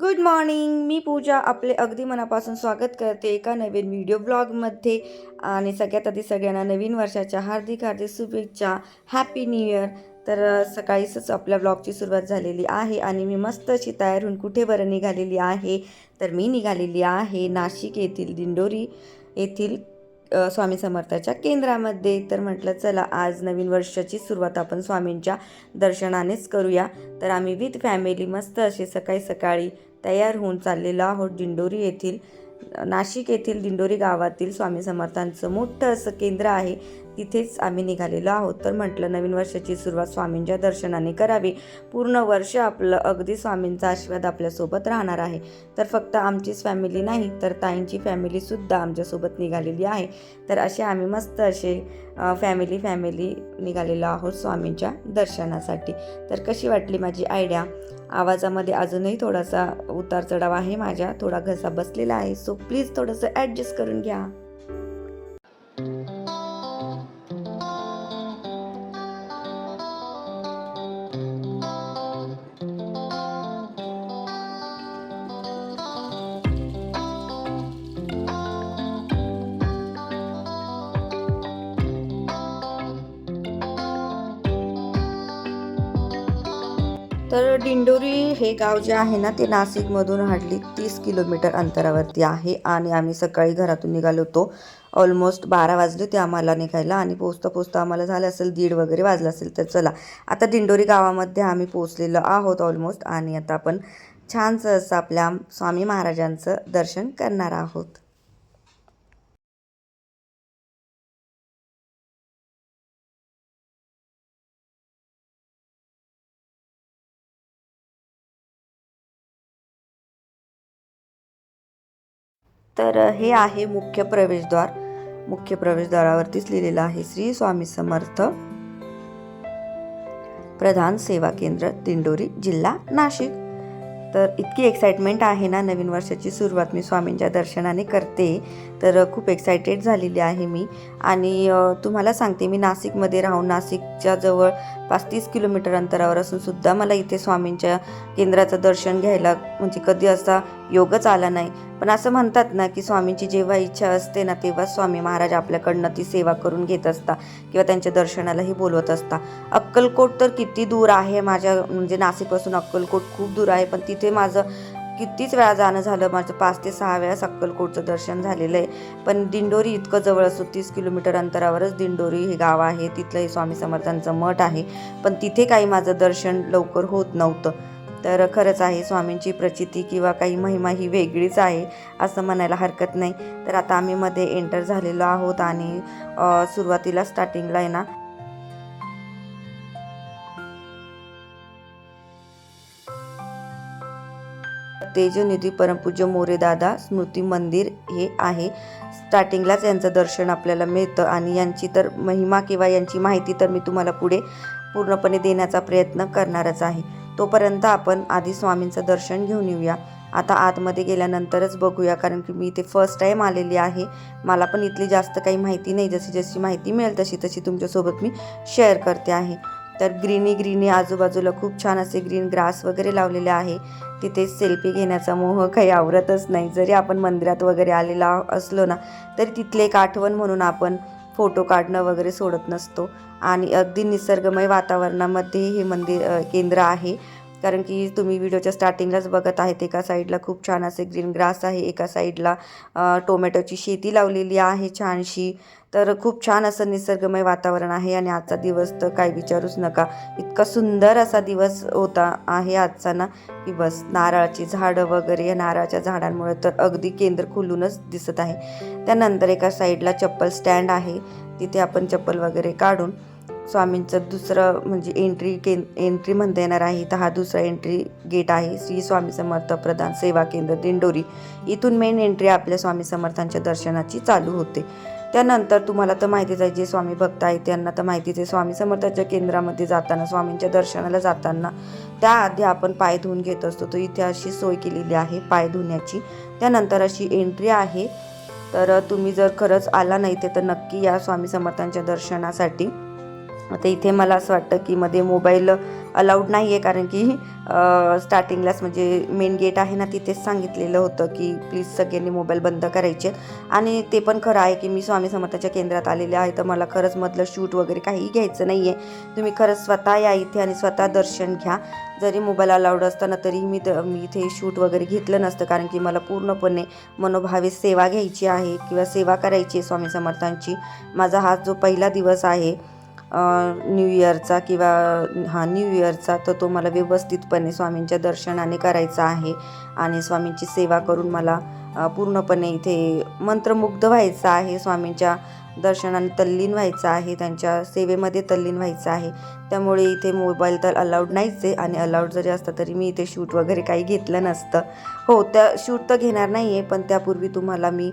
Good morning मी पूजा. आपले अगदी मनापासून स्वागत करते एका नवीन व्हिडिओ ब्लॉगमध्ये आणि सगळ्यात आधी सगळ्यांना नवीन वर्षाच्या हार्दिक हार्दिक शुभेच्छा. हॅपी न्यू इयर तर सकाळीच आपल्या ब्लॉगची सुरुवात झालेली आहे आणि मी मस्त अशी तयार होऊन कुठे बरं निघालेली आहे? तर मी निघालेली आहे नाशिक येथील दिंडोरी येथील स्वामी समर्थाच्या केंद्रामध्ये. तर म्हटलं चला आज नवीन वर्षाची सुरुवात आपण स्वामींच्या दर्शनानेच करूया. तर आम्ही विथ फॅमिली मस्त असे सकाळी सकाळी तयार होऊन चाललेलो आहोत दिंडोरी येथील नाशिक येथील दिंडोरी गावातील स्वामी समर्थांचं मोठं असं केंद्र आहे. तिथेच आम्ही निघालेलो आहोत. तर म्हटलं नवीन वर्षाची सुरुवात स्वामींच्या दर्शनाने करावी. पूर्ण वर्ष आपलं अगदी स्वामींचा आशीर्वाद आपल्यासोबत राहणार आहे. तर फक्त आमचीच फॅमिली नाही तर ताईंची फॅमिलीसुद्धा आमच्यासोबत निघालेली आहे. तर असे आम्ही मस्त असे फॅमिली फॅमिली निघालेलो आहोत स्वामींच्या दर्शनासाठी. तर कशी वाटली माझी आयडिया आवाजामध्ये अजूनही थोडासा उतार चढाव आहे माझ्या थोडा घसा बसलेला आहे. सो प्लीज थोडंसं ॲडजस्ट करून घ्या. तर दिंडोरी हे गाव जे आहे ना ते नाशिकमधून हार्डली तीस किलोमीटर अंतरावरती आहे आणि आम्ही सकाळी घरातून निघालो होतो. ऑलमोस्ट बारा वाजले होते आम्हाला निघायला आणि पोचता पोचता आम्हाला झालं असेल दीड वगैरे वाजलं असेल तर चला. आता दिंडोरी गावामध्ये आम्ही पोचलेलो आहोत ऑलमोस्ट आणि आता आपण छानसं असं आपल्या स्वामी महाराजांचं दर्शन करणार आहोत. तर हे आहे मुख्य प्रवेशद्वार. मुख्य प्रवेशद्वारावरतीच लिहिलेलं आहे श्री स्वामी समर्थ प्रधान सेवा केंद्र दिंडोरी जिल्हा नाशिक. तर इतकी एक्साइटमेंट आहे ना नवीन वर्षाची सुरुवात मी स्वामींच्या दर्शनाने करते. तर खूप एक्सायटेड झालेली आहे मी. आणि तुम्हाला सांगते मी नाशिकमध्ये राहून नाशिकच्या जवळ पाच तीस किलोमीटर अंतरावर असून सुद्धा मला इथे स्वामींच्या केंद्राचं दर्शन घ्यायला म्हणजे कधी असा योगच आला नाही. पण असं म्हणतात ना की स्वामींची जेव्हा इच्छा असते ना तेव्हा स्वामी महाराज आपल्याकडनं ती सेवा करून घेत असता किंवा त्यांच्या दर्शनालाही बोलवत असता. अक्कलकोट तर किती दूर आहे माझ्या म्हणजे नाशिकपासून अक्कलकोट खूप दूर आहे पण तिथे माझं कितीच वेळा जाणं झालं माझं पाच ते सहा वेळास अक्कलकोटचं दर्शन झालेलं आहे. पण दिंडोरी इतकं जवळ असो तीस किलोमीटर अंतरावरच दिंडोरी हे गाव आहे तिथलं हे स्वामी समर्थांचं मठ आहे. पण तिथे काही माझं दर्शन लवकर होत नव्हतं. तर खरंच आहे स्वामींची प्रचिती किंवा काही महिमा ही वेगळीच आहे असं म्हणायला हरकत नाही. तर आता आम्ही मध्ये एंटर झालेलो आहोत आणि सुरुवातीला स्टार्टिंगला आहे ना. तेजनिधी परमपूज्य मोरेदादा स्मृती मंदिर हे आहे. स्टार्टिंगलाच यांचं दर्शन आपल्याला मिळतं आणि यांची तर महिमा किंवा यांची माहिती तर मी तुम्हाला पुढे पूर्णपणे देण्याचा प्रयत्न करणारच आहे. तोपर्यंत आपण आधी स्वामींचं दर्शन घेऊन येऊया. आता आतमध्ये गेल्यानंतरच बघूया कारण की मी इथे फर्स्ट टाईम आलेली आहे. मला पण इथली जास्त काही माहिती नाही. जशी जशी माहिती मिळेल तशी तशी तुमच्यासोबत मी शेअर करते आहे. तर ग्रीनी ग्रीनी आजूबाजूला खूप छान असे ग्रीन ग्रास वगैरे लावलेले आहे. तिथे सेल्फी घेण्याचा मोह काही आवरतच नाही. जरी आपण मंदिरात वगैरे आलेला असलो ना तरी तिथले एक आठवण म्हणून आपण फोटो काढणं वगैरे सोडत नसतो. आणि अगदी निसर्गमय वातावरणामध्ये हे मंदिर केंद्र आहे. कारण की तुम्ही व्हिडिओच्या स्टार्टिंगलाच बघत आहेत एका साईडला खूप छान असे ग्रीन ग्रास आहे एका साईडला टोमॅटोची शेती लावलेली आहे छानशी. तर खूप छान असं निसर्गमय वातावरण आहे आणि आजचा दिवस तर काय विचारूच नका. इतका सुंदर असा दिवस होता आहे आजचा ना की बस नारळाची झाडं वगैरे या नारळाच्या झाडांमुळे तर अगदी केंद्र खुलूनच दिसत आहे. त्यानंतर एका साईडला चप्पल स्टँड आहे तिथे आपण चप्पल वगैरे काढून स्वामींचं दुसरं म्हणजे एंट्री के एंट्री म्हणता येणार आहे. तर हा दुसरा एंट्री गेट आहे. श्री स्वामी समर्थ प्रधान सेवा केंद्र दिंडोरी. इथून मेन एंट्री आपल्या स्वामी समर्थांच्या दर्शनाची चालू होते. त्यानंतर तुम्हाला तर माहितीच आहे जे स्वामी भक्त आहेत त्यांना तर माहितीच आहे स्वामी समर्थाच्या केंद्रामध्ये जाताना स्वामींच्या दर्शनाला जाताना त्याआधी आपण पाय धुवून घेत असतो. तर इथे अशी सोय केलेली आहे पाय धुण्याची. त्यानंतर अशी एंट्री आहे. तर तुम्ही जर खरंच आला नाही ते तर नक्की या स्वामी समर्थांच्या दर्शनासाठी आता इथे मला असं वाटतं की मध्ये मोबाईल अलाउड नाही आहे कारण की स्टार्टिंगलाच म्हणजे मेन गेट आहे ना तिथेच सांगितलेलं होतं की प्लीज सगळ्यांनी मोबाईल बंद करायचे. आणि ते पण खरं आहे की मी स्वामी समर्थाच्या केंद्रात आलेले आहे तर मला खरंच मधलं शूट वगैरे काही घ्यायचं नाही आहे तुम्ही खरंच स्वतः या इथे आणि स्वतः दर्शन घ्या. जरी मोबाईल अलाउड असताना तरी मी त- मी इथे शूट वगैरे घेतलं नसतं कारण की मला पूर्णपणे मनोभावे सेवा घ्यायची आहे किंवा सेवा करायची आहे स्वामी समर्थांची. माझा हा जो पहिला दिवस आहे न्यू इयरचा किंवा हा न्यू इयरचा तर तो मला व्यवस्थितपणे स्वामींच्या दर्शनाने करायचा आहे. आणि स्वामींची सेवा करून मला पूर्णपणे इथे मंत्रमुग्ध व्हायचं आहे. स्वामींच्या दर्शनाने तल्लीन व्हायचं आहे त्यांच्या सेवेमध्ये तल्लीन व्हायचं आहे. त्यामुळे इथे मोबाईल तर अलाउड नाहीच आहे आणि अलाउड जरी असतं तरी मी इथे शूट वगैरे काही घेतलं नसतं. हो त्या शूट तर घेणार नाही आहे पण त्यापूर्वी तुम्हाला मी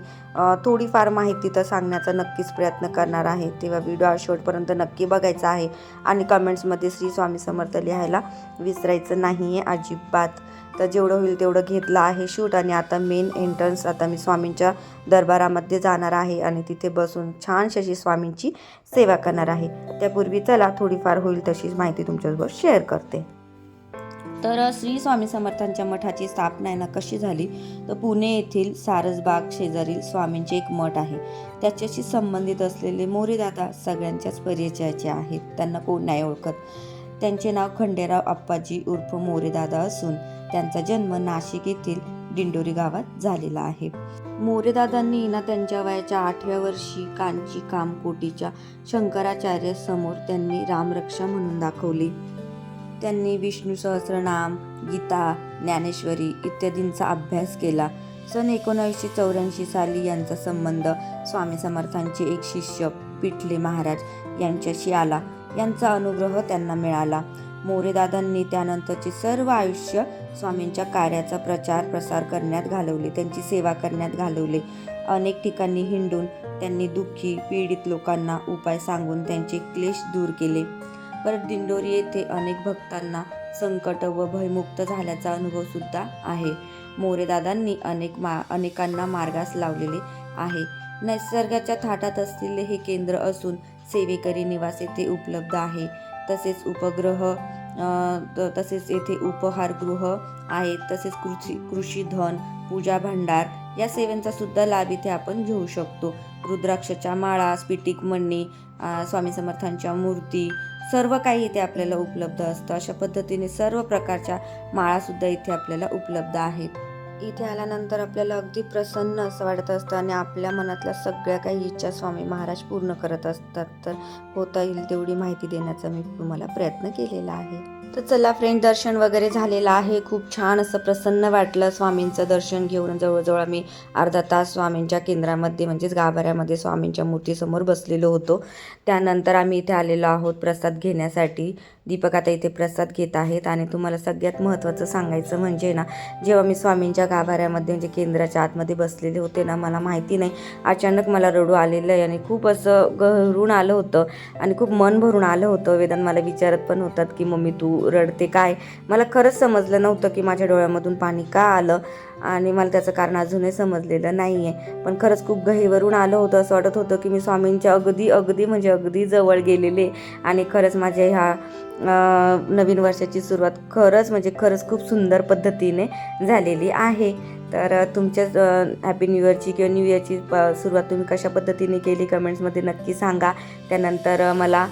थोडीफार माहिती तर सांगण्याचा नक्कीच प्रयत्न करणार आहे. तेव्हा व्हिडिओ शेवटपर्यंत नक्की बघायचा आहे. आणि कमेंट्समध्ये श्री स्वामी समर्थ लिहायला विसरायचं नाही आहे अजिबात. तर जेवढं होईल तेवढं घेतलं आहे शूट आणि आता मेन एंट्रन्स आता मी स्वामींच्या दरबारामध्ये जाणार आहे आणि तिथे बसून छानशी अशी स्वामींची सेवा करणार आहे. त्यापूर्वी चला थोडीफार होईल तशीच माहिती तुमच्यासोबत शेअर करते. तर श्री स्वामी समर्थांच्या मठाची स्थापना आहे ना कशी झाली? तर पुणे येथील सारसबाग शेजारील स्वामींचे एक मठ आहे. त्याच्याशी संबंधित असलेले मोरेदादा सगळ्यांच्याच परिचयाचे आहेत. त्यांना कोण नाही ओळखत. त्यांचे नाव खंडेराव आप्पाजी उर्फ मोरेदादा असून त्यांचा जन्म नाशिक येथील दिंडोरी गावात झालेला आहे. मोरेदादांनी ना त्यांच्या वयाच्या आठव्या वर्षी कांची कामकोटीच्या शंकराचार्य समोर त्यांनी रामरक्षा म्हणून दाखवली. त्यांनी विष्णू सहस्रनाम गीता ज्ञानेश्वरी इत्यादींचा अभ्यास केला. सन एकोणावीसशे चौऱ्याऐंशी साली यांचा संबंध स्वामी समर्थांचे एक शिष्य पिठले महाराज यांच्याशी आला. यांचा अनुग्रह त्यांना मिळाला. मोरेदादांनी त्यानंतरचे सर्व आयुष्य स्वामींच्या कार्याचा प्रचार प्रसार करण्यात घालवले त्यांची सेवा करण्यात घालवले. अनेक ठिकाणी हिंडून त्यांनी दुःखी पीडित लोकांना उपाय सांगून त्यांचे क्लेश दूर केले. परत दिंडोरी येथे अनेक भक्तांना संकट व भयमुक्त झाल्याचा अनुभव सुद्धा आहे. मोरेदादांनी अनेक मा अनेकांना मार्गास लावलेले आहे. निसर्गाच्या थाटात असलेले हे केंद्र असून सेवेकरी निवास येथे उपलब्ध आहे. तसेच उपग्रह त- तसेच येथे उपहारगृह आहेत. तसेच कृषी कृषी धन पूजा भांडार या सेवेंचा सुद्धा लाभ इथे आपण घेऊ शकतो. रुद्राक्षच्या माळा स्पिटिक मणी स्वामी समर्थांच्या मूर्ती सर्व काही इथे आपल्याला उपलब्ध असतं. अशा पद्धतीने सर्व प्रकारच्या माळासुद्धा इथे आपल्याला उपलब्ध आहेत. इथे आल्यानंतर आपल्याला अगदी प्रसन्न असं वाटत असतं आणि आपल्या मनातल्या सगळ्या काही इच्छा स्वामी महाराज पूर्ण करत असतात. तर होता येईल तेवढी माहिती देण्याचा मी तुम्हाला प्रयत्न केलेला आहे. तर चला फ्रेंड दर्शन वगैरे झालेलं आहे. खूप छान असं प्रसन्न वाटलं स्वामींचं दर्शन घेऊन. जवळजवळ आम्ही अर्धा तास स्वामींच्या केंद्रामध्ये म्हणजेच गाभाऱ्यामध्ये स्वामींच्या मूर्तीसमोर बसलेलो होतो. त्यानंतर आम्ही इथे आलेलो आहोत प्रसाद घेण्यासाठी. दीपक आता इथे प्रसाद घेत आहेत आणि तुम्हाला सगळ्यात महत्त्वाचं सांगायचं म्हणजे ना जेव्हा मी स्वामींच्या गाभाऱ्यामध्ये म्हणजे केंद्राच्या आतमध्ये बसलेले होते ना मला माहिती नाही. अचानक मला रडू आलेलं आहे आणि खूप असं घरून आलं होतं आणि खूप मन भरून आलं होतं. वेदन मला विचारत पण होतात की मम्मी तू रडते काय? मला खरंच समजलं नव्हतं की माझ्या डोळ्यामधून पाणी का आलं. आणि मला त्याचं कारण अजूनही समजलेलं नाही आहे पण खरंच खूप गहिवरून आलं होतं. असं वाटत होतं की मी स्वामींच्या अगदी अगदी म्हणजे अगदी जवळ गेलेले. आणि खरंच माझ्या ह्या नवीन वर्षाची सुरुवात खरंच म्हणजे खरंच खूप सुंदर पद्धतीने झालेली आहे. तर तुमच्याच हॅपी न्यू इयरची किंवा न्यू इयरची प सुरुवात तुम्ही कशा पद्धतीने केली? कमेंट्समध्ये नक्की सांगा. त्यानंतर मला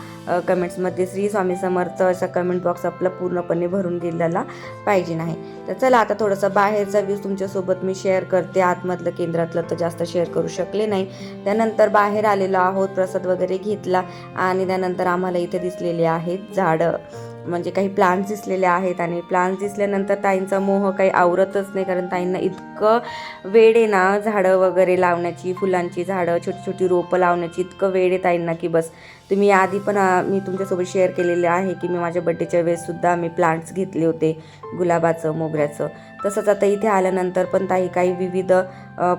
कमेंट्समध्ये श्री स्वामी समर्थ असा कमेंट बॉक्स आपला पूर्णपणे भरून गेलेला पाहिजे नाही. तर चला आता थोडंसं बाहेरचा व्ह्यू तुमच्यासोबत मी शेअर करते. आतमधलं केंद्रातलं तर जास्त शेअर करू शकले नाही. त्यानंतर बाहेर आलेलो आहोत प्रसाद वगैरे घेतला आणि त्यानंतर आम्हाला इथे दिसलेले आहेत झाडं. म्हणजे काही प्लांट्स दिसलेले आहेत आणि प्लांट्स दिसल्यानंतर ताईंचा मोह काही आवरतच नाही कारण ताईंना इतकं वेळ आहे ना झाडं वगैरे लावण्याची फुलांची झाडं छोटी छोटी रोपं लावण्याची इतकं वेळ आहे ताईंना की बस. तुम्ही आधी पण मी तुमच्यासोबत शेअर केलेले आहे की मी माझ्या बड्डेच्या वेळेससुद्धा मी प्लांट्स घेतले होते गुलाबाचं मोगऱ्याचं. तसंच आता इथे आल्यानंतर पण ताई काही विविध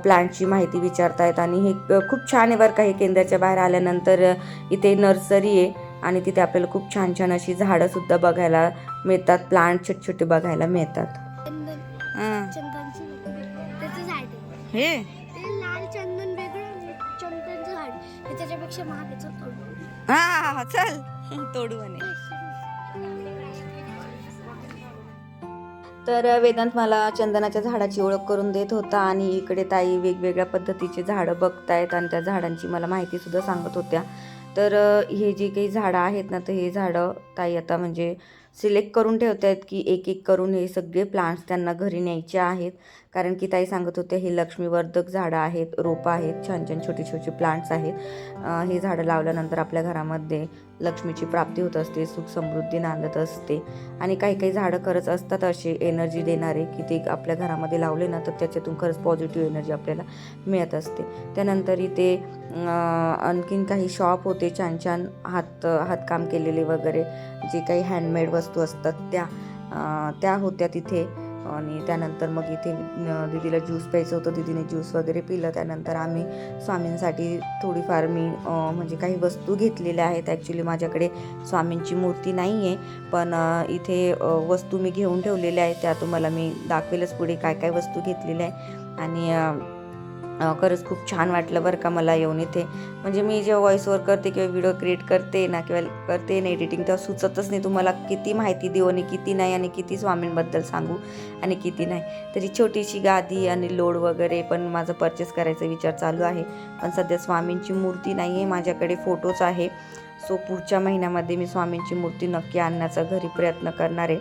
प्लांटची माहिती विचारतायत आणि हे खूप छान आहे बरं काही केंद्राच्या बाहेर आल्यानंतर इथे नर्सरी आहे. आणि तिथे आपल्याला खूप छान छान अशी झाडंसुद्धा बघायला मिळतात प्लांट छोटे छोटे बघायला मिळतात. हां. चल तोड. तर वेदांत मला चंदनाच्या झाडाची ओळख करून देत होता आणि इकडे ताई वेगवेगळ्या पद्धतीचे झाडं बघतायत आणि त्या झाडांची मला माहितीसुद्धा सांगत होत्या. तर हे जे काही झाडं आहेत ना तर हे झाडं ताई आता म्हणजे सिलेक्ट करून ठेवत आहेत की एक एक करून हे सगळे प्लांट्स त्यांना घरी न्यायचे आहेत. कारण की ताई सांगत होते हे लक्ष्मीवर्धक झाडं आहेत रोपं आहेत छान छान छोटे छोटे प्लांट्स आहेत हे झाडं लावल्यानंतर आपल्या घरामध्ये लक्ष्मीची प्राप्ती होत असते सुख समृद्धी नांदत असते. आणि काही काही झाडं खरंच असतात असे एनर्जी देणारे की ते आपल्या घरामध्ये लावले ना तर त्याच्यातून खरंच पॉझिटिव्ह एनर्जी आपल्याला मिळत असते. त्यानंतर इथे आणखीन काही शॉप होते छान छान हात हातकाम केलेले वगैरे जे काही हँडमेड वस्तू असतात त्या त्या होत्या तिथे. आणि त्यानंतर मग इथे दीदीला ज्यूस प्यायचं होतं. दीदीने ज्यूस वगैरे पिलं. त्यानंतर आम्ही स्वामींसाठी थोडीफार मी म्हणजे काही वस्तू घेतलेल्या आहेत. ॲक्च्युली माझ्याकडे स्वामींची मूर्ती नाही आहे पण इथे वस्तू मी घेऊन ठेवलेल्या आहेत. त्या तुम्हाला मी दाखवेलच पुढे काय काय वस्तू घेतलेल्या आहे आणि खरंच खूप छान वाटलं बरं का मला येऊन इथे. म्हणजे मी जेव्हा व्हॉइस करते किंवा व्हिडिओ क्रिएट करते ना किंवा करते ना एडिटिंग तेव्हा सुचतच नाही तुम्हाला किती माहिती देऊ आणि किती नाही आणि किती स्वामींबद्दल सांगू आणि किती नाही. तरी छोटीशी गादी आणि लोड वगैरे पण माझं परचेस करायचा विचार चालू आहे. पण सध्या स्वामींची मूर्ती नाही आहे माझ्याकडे फोटोच आहे. सो पुढच्या महिन्यामध्ये मी स्वामींची मूर्ती नक्की आणण्याचा घरी प्रयत्न करणार आहे.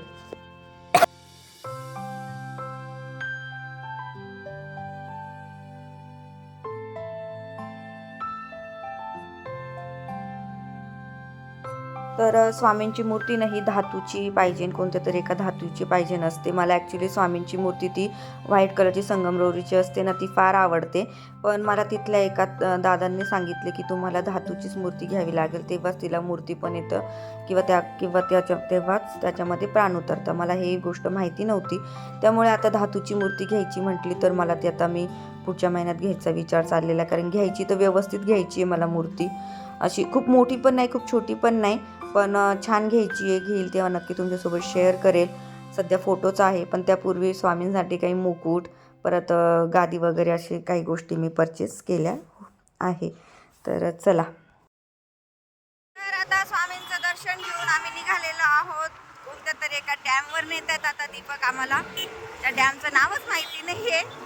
तर स्वामींची मूर्ती नाही धातूची पाहिजे कोणत्या तरी एका धातूची पाहिजे नसते. मला ॲक्च्युली स्वामींची मूर्ती ती व्हाईट कलरची संगमरवरीची असते ना ती फार आवडते. पण मला तिथल्या एका दादांनी सांगितले की तुम्हाला धातूचीच मूर्ती घ्यावी लागेल तेव्हाच तिला मूर्ती पण येतं. किंवा त्या किंवा त्याच्या तेव्हाच त्याच्यामध्ये प्राण उतरतं. मला ही गोष्ट माहिती नव्हती. त्यामुळे आता धातूची मूर्ती घ्यायची म्हटली तर मला ती आता मी पुढच्या महिन्यात घ्यायचा विचार चाललेला कारण घ्यायची तर व्यवस्थित घ्यायची आहे मला मूर्ती. अशी खूप मोठी पण नाही खूप छोटी पण नाही पण छान घ्यायची आहे घेईल तेव्हा नक्की तुमच्यासोबत शेअर करेल. सध्या फोटोच आहे पण त्यापूर्वी स्वामींसाठी काही मुकुट परत गादी वगैरे असे काही गोष्टी मी परचेस केल्या आहे. तर चला. तर आता स्वामींचं दर्शन घेऊन आम्ही निघालेलो आहोत. कोणत्या तरी एका डॅमवर नेत आहेत आता दीपक आम्हाला. त्या डॅमचं नावच माहिती नाही आहे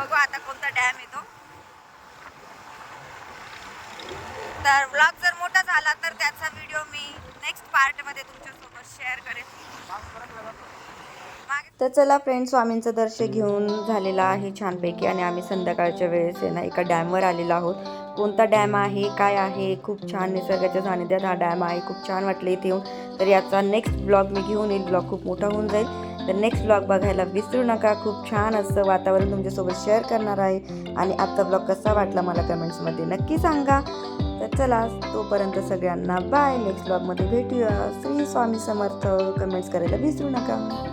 बघू आता कोणता डॅम येतो. तर ब्लॉग जर मोठा झाला तर त्याचा व्हिडिओ मी नेक्स्ट पार्टमध्ये तुमच्यासोबत शेअर करेन. तर चला फ्रेंड स्वामींचं दर्शन घेऊन झालेलं आहे छानपैकी आणि आम्ही संध्याकाळच्या वेळेस आहे ना एका डॅमवर आलेलो आहोत. कोणता डॅम आहे काय आहे खूप छान निसर्गाच्या सानिध्यात हा डॅम आहे खूप छान वाटलं इथे येऊन. तर याचा नेक्स्ट ब्लॉग मी घेऊन येईल. ब्लॉग खूप मोठा होऊन जाईल. तर नेक्स्ट ब्लॉग बघायला विसरू नका. खूप छान असं वातावरण तुमच्यासोबत शेअर करणार आहे. आणि आजचा ब्लॉग कसा वाटला मला कमेंट्समध्ये नक्की सांगा. तर चला तोपर्यंत सगळ्यांना बाय नेक्स्ट ब्लॉगमध्ये भेटूया. श्री स्वामी समर्थ. कमेंट्स करायला विसरू नका.